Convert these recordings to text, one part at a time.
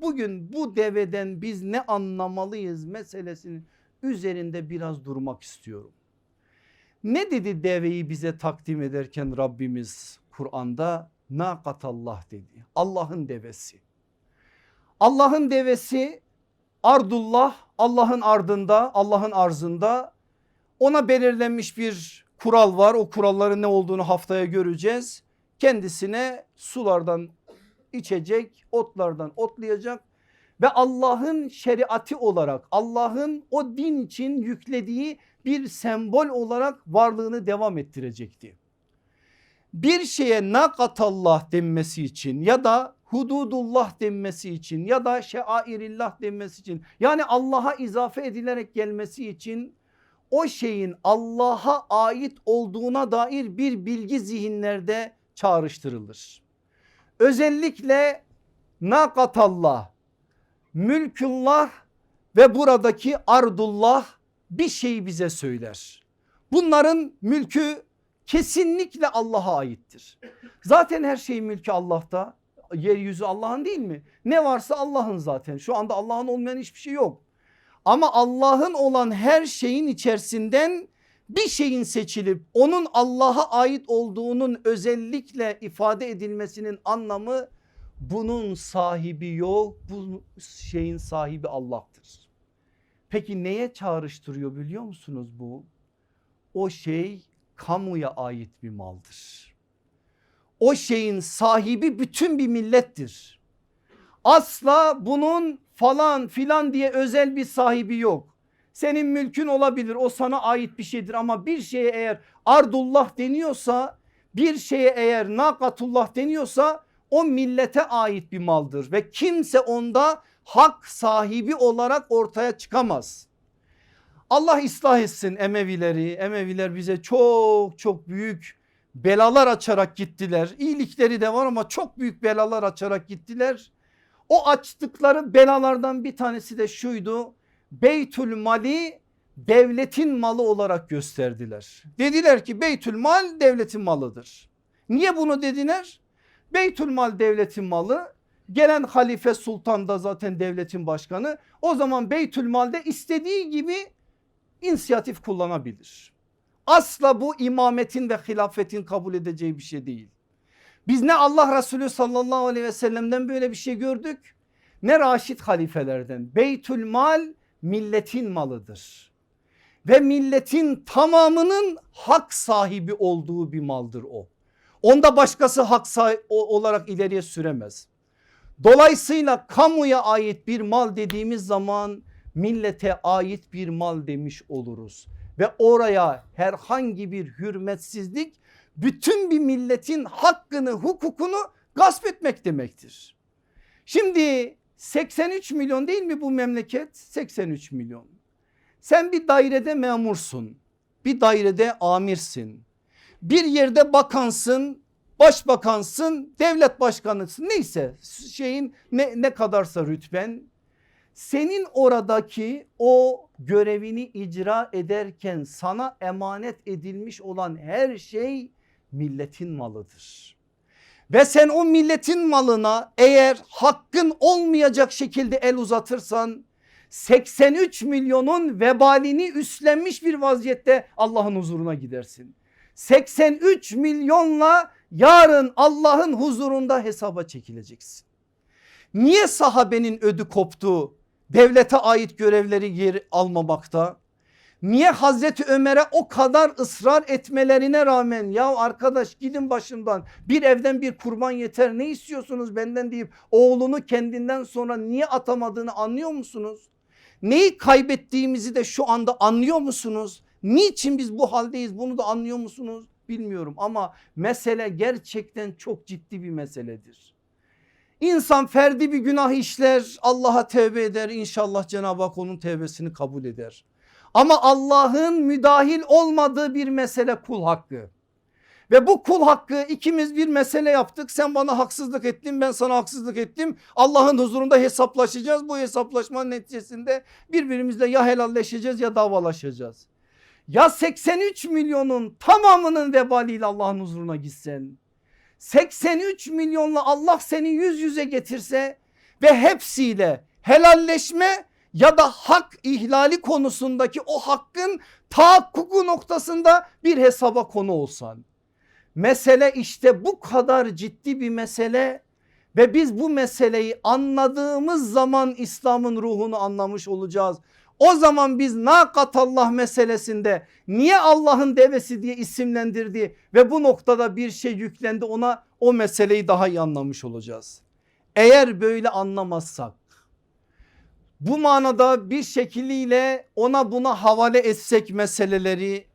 bugün bu deveden biz ne anlamalıyız meselesinin üzerinde biraz durmak istiyorum. Ne dedi deveyi bize takdim ederken Rabbimiz Kur'an'da? Nakatallah dedi. Allah'ın devesi. Allah'ın devesi ardullah Allah'ın ardında Allah'ın arzında ona belirlenmiş bir kural var. O kuralların ne olduğunu haftaya göreceğiz. Kendisine sulardan içecek, otlardan otlayacak ve Allah'ın şeriatı olarak Allah'ın o din için yüklediği bir sembol olarak varlığını devam ettirecekti. Bir şeye nakatallah denmesi için ya da hududullah denmesi için ya da şairillah denmesi için yani Allah'a izafe edilerek gelmesi için o şeyin Allah'a ait olduğuna dair bir bilgi zihinlerde çağrıştırılır. Özellikle nakatallah, mülkullah ve buradaki ardullah bir şey bize söyler. Bunların mülkü kesinlikle Allah'a aittir. Zaten her şeyin mülkü Allah'ta. Yeryüzü Allah'ın değil mi? Ne varsa Allah'ın zaten. Şu anda Allah'ın olmayan hiçbir şey yok. Ama Allah'ın olan her şeyin içerisinden bir şeyin seçilip onun Allah'a ait olduğunun özellikle ifade edilmesinin anlamı bunun sahibi yok bu şeyin sahibi Allah'tır. Peki neye çağrıştırıyor biliyor musunuz bu? O şey kamuya ait bir maldır. O şeyin sahibi bütün bir millettir. Asla bunun falan filan diye özel bir sahibi yok. Senin mülkün olabilir o sana ait bir şeydir ama bir şeye eğer ardullah deniyorsa bir şeye eğer nakatullah deniyorsa o millete ait bir maldır ve kimse onda hak sahibi olarak ortaya çıkamaz. Allah ıslah etsin Emevileri. Emeviler bize çok çok büyük belalar açarak gittiler. İyilikleri de var ama çok büyük belalar açarak gittiler. O açtıkları belalardan bir tanesi de şuydu. Beytül Mali devletin malı olarak gösterdiler. Dediler ki Beytül Mal devletin malıdır. Niye bunu dediler? Beytül Mal devletin malı gelen halife sultan da zaten devletin başkanı. O zaman Beytül Mal'de istediği gibi inisiyatif kullanabilir. Asla bu imametin ve hilafetin kabul edeceği bir şey değil. Biz ne Allah Resulü sallallahu aleyhi ve sellem'den böyle bir şey gördük ne Raşid halifelerden. Beytül Mal milletin malıdır. Ve milletin tamamının hak sahibi olduğu bir maldır o. Onda başkası hak olarak ileriye süremez. Dolayısıyla kamuya ait bir mal dediğimiz zaman millete ait bir mal demiş oluruz. Ve oraya herhangi bir hürmetsizlik bütün bir milletin hakkını hukukunu gasp etmek demektir. Şimdi 83 milyon değil mi bu memleket? 83 milyon. Sen bir dairede memursun. Bir dairede amirsin. Bir yerde bakansın, başbakansın, devlet başkanısın. Neyse şeyin ne, ne kadarsa rütben. Senin oradaki o görevini icra ederken sana emanet edilmiş olan her şey milletin malıdır. Ve sen o milletin malına eğer hakkın olmayacak şekilde el uzatırsan 83 milyonun vebalini üstlenmiş bir vaziyette Allah'ın huzuruna gidersin. 83 milyonla yarın Allah'ın huzurunda hesaba çekileceksin. Niye sahabenin ödü koptu? Devlete ait görevleri yer almamakta. Niye Hazreti Ömer'e o kadar ısrar etmelerine rağmen ya arkadaş gidin başımdan bir evden bir kurban yeter ne istiyorsunuz benden deyip oğlunu kendinden sonra niye atamadığını anlıyor musunuz? Neyi kaybettiğimizi de şu anda anlıyor musunuz? Niçin biz bu haldeyiz bunu da anlıyor musunuz? Bilmiyorum ama mesele gerçekten çok ciddi bir meseledir. İnsan ferdi bir günah işler Allah'a tevbe eder inşallah Cenab-ı Hak onun tevbesini kabul eder. Ama Allah'ın müdahil olmadığı bir mesele kul hakkı. Ve bu kul hakkı ikimiz bir mesele yaptık. Sen bana haksızlık ettin ben sana haksızlık ettim. Allah'ın huzurunda hesaplaşacağız. Bu hesaplaşmanın neticesinde birbirimizle ya helalleşeceğiz ya davalaşacağız. Ya 83 milyonun tamamının vebaliyle Allah'ın huzuruna gitsen 83 milyonla Allah seni yüz yüze getirse ve hepsiyle helalleşme ya da hak ihlali konusundaki o hakkın tahakkuku noktasında bir hesaba konu olsan. Mesele işte bu kadar ciddi bir mesele ve biz bu meseleyi anladığımız zaman İslam'ın ruhunu anlamış olacağız. O zaman biz nakatallah meselesinde niye Allah'ın devesi diye isimlendirdi ve bu noktada bir şey yüklendi ona o meseleyi daha iyi anlamış olacağız. Eğer böyle anlamazsak bu manada bir şekliyle ona buna havale etsek meseleleri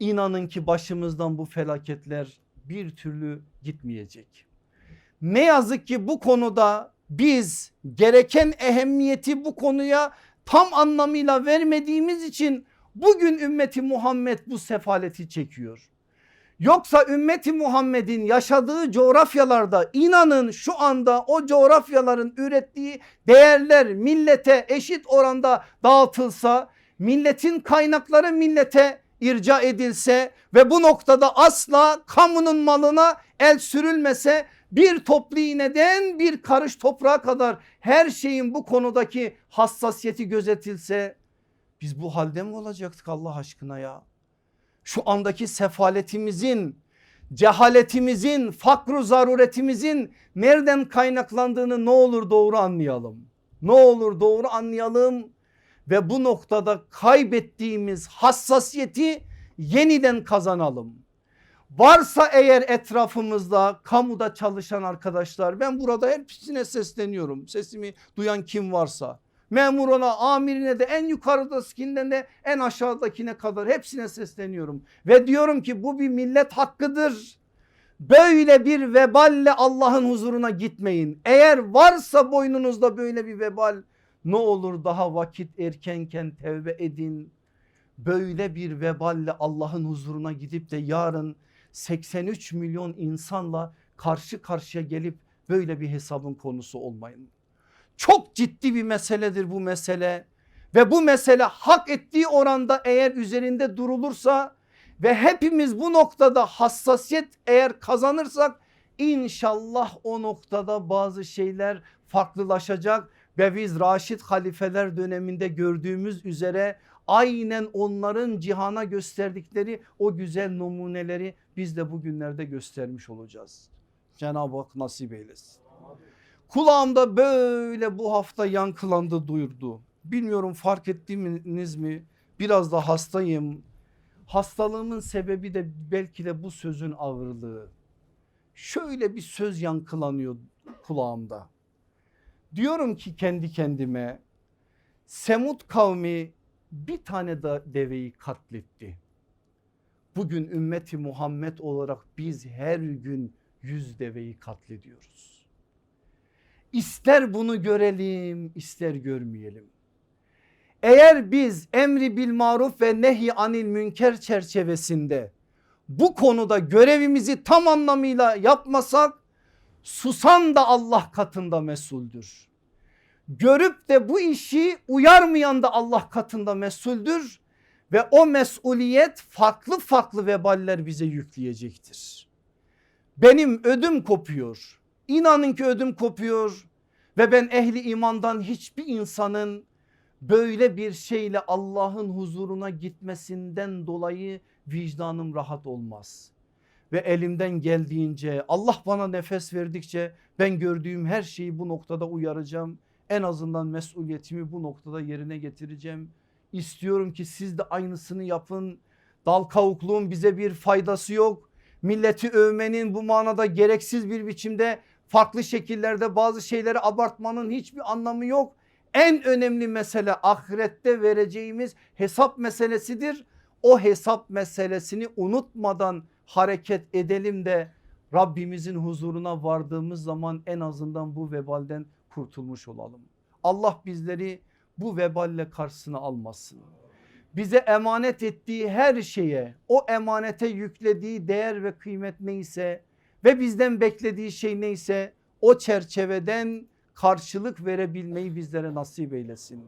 inanın ki başımızdan bu felaketler bir türlü gitmeyecek. Ne yazık ki bu konuda biz gereken ehemmiyeti bu konuya tam anlamıyla vermediğimiz için bugün ümmeti Muhammed bu sefaleti çekiyor. Yoksa ümmeti Muhammed'in yaşadığı coğrafyalarda inanın şu anda o coğrafyaların ürettiği değerler millete eşit oranda dağıtılsa milletin kaynakları millete irca edilse ve bu noktada asla kamunun malına el sürülmese bir toplu iğneden bir karış toprağa kadar her şeyin bu konudaki hassasiyeti gözetilse biz bu halde mi olacaktık Allah aşkına ya? Şu andaki sefaletimizin, cehaletimizin, fakru zaruretimizin nereden kaynaklandığını ne olur doğru anlayalım. Ne olur doğru anlayalım ve bu noktada kaybettiğimiz hassasiyeti yeniden kazanalım. Varsa eğer etrafımızda kamuda çalışan arkadaşlar ben burada hepsine sesleniyorum. Sesimi duyan kim varsa memuruna amirine de en yukarıdakinden de en aşağıdakine kadar hepsine sesleniyorum. Ve diyorum ki bu bir millet hakkıdır. Böyle bir veballe Allah'ın huzuruna gitmeyin. Eğer varsa boynunuzda böyle bir vebal ne olur daha vakit erkenken tevbe edin. Böyle bir veballe Allah'ın huzuruna gidip de yarın 83 milyon insanla karşı karşıya gelip böyle bir hesabın konusu olmayın. Çok ciddi bir meseledir bu mesele ve bu mesele hak ettiği oranda eğer üzerinde durulursa ve hepimiz bu noktada hassasiyet eğer kazanırsak inşallah o noktada bazı şeyler farklılaşacak ve biz Raşid halifeler döneminde gördüğümüz üzere aynen onların cihana gösterdikleri o güzel numuneleri biz de bugünlerde göstermiş olacağız. Cenab-ı Hak nasip eylesin. Kulağımda böyle bu hafta yankılandı duyurdu. Bilmiyorum fark ettiniz mi? Biraz da hastayım. Hastalığımın sebebi de belki de bu sözün ağırlığı. Şöyle bir söz yankılanıyor kulağımda. Diyorum ki kendi kendime Semut kavmi bir tane de deveyi katletti. Bugün ümmeti Muhammed olarak biz her gün yüz deveyi katlediyoruz. İster bunu görelim ister görmeyelim. Eğer biz emri bil maruf ve nehi anil münker çerçevesinde bu konuda görevimizi tam anlamıyla yapmasak susan da Allah katında mesuldür. Görüp de bu işi uyarmayan da Allah katında mesuldür ve o mesuliyet farklı farklı veballer bize yükleyecektir. Benim ödüm kopuyor. İnanın ki ödüm kopuyor ve ben ehli imandan hiçbir insanın böyle bir şeyle Allah'ın huzuruna gitmesinden dolayı vicdanım rahat olmaz. Ve elimden geldiğince Allah bana nefes verdikçe ben gördüğüm her şeyi bu noktada uyaracağım. En azından mesuliyetimi bu noktada yerine getireceğim. İstiyorum ki siz de aynısını yapın. Dal kavukluğun bize bir faydası yok. Milleti övmenin bu manada gereksiz bir biçimde farklı şekillerde bazı şeyleri abartmanın hiçbir anlamı yok. En önemli mesele ahirette vereceğimiz hesap meselesidir. O hesap meselesini unutmadan hareket edelim de Rabbimizin huzuruna vardığımız zaman en azından bu vebalden kurtulmuş olalım. Allah bizleri bu veballe karşısına almasın. Bize emanet ettiği her şeye o emanete yüklediği değer ve kıymet neyse ve bizden beklediği şey neyse o çerçeveden karşılık verebilmeyi bizlere nasip eylesin.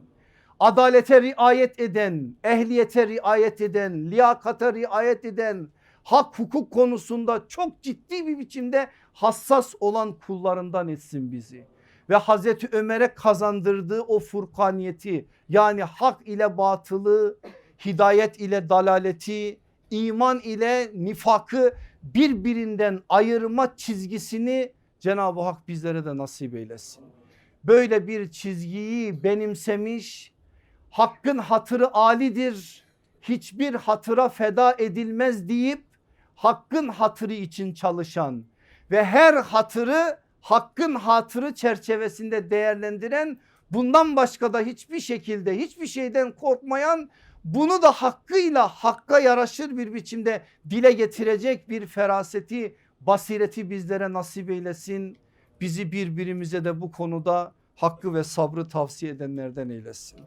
Adalete riayet eden, ehliyete riayet eden, liyakata riayet eden, hak hukuk konusunda çok ciddi bir biçimde hassas olan kullarından etsin bizi. ve Hazreti Ömer'e kazandırdığı o furkaniyeti yani hak ile batılı, hidayet ile dalaleti, iman ile nifakı birbirinden ayırma çizgisini Cenab-ı Hak bizlere de nasip eylesin. Böyle bir çizgiyi benimsemiş, hakkın hatırı alidir, hiçbir hatıra feda edilmez deyip hakkın hatırı için çalışan ve her hatırı hakkın hatırı çerçevesinde değerlendiren bundan başka da hiçbir şekilde hiçbir şeyden korkmayan bunu da hakkıyla hakka yaraşır bir biçimde dile getirecek bir feraseti basireti bizlere nasip eylesin. Bizi birbirimize de bu konuda hakkı ve sabrı tavsiye edenlerden eylesin.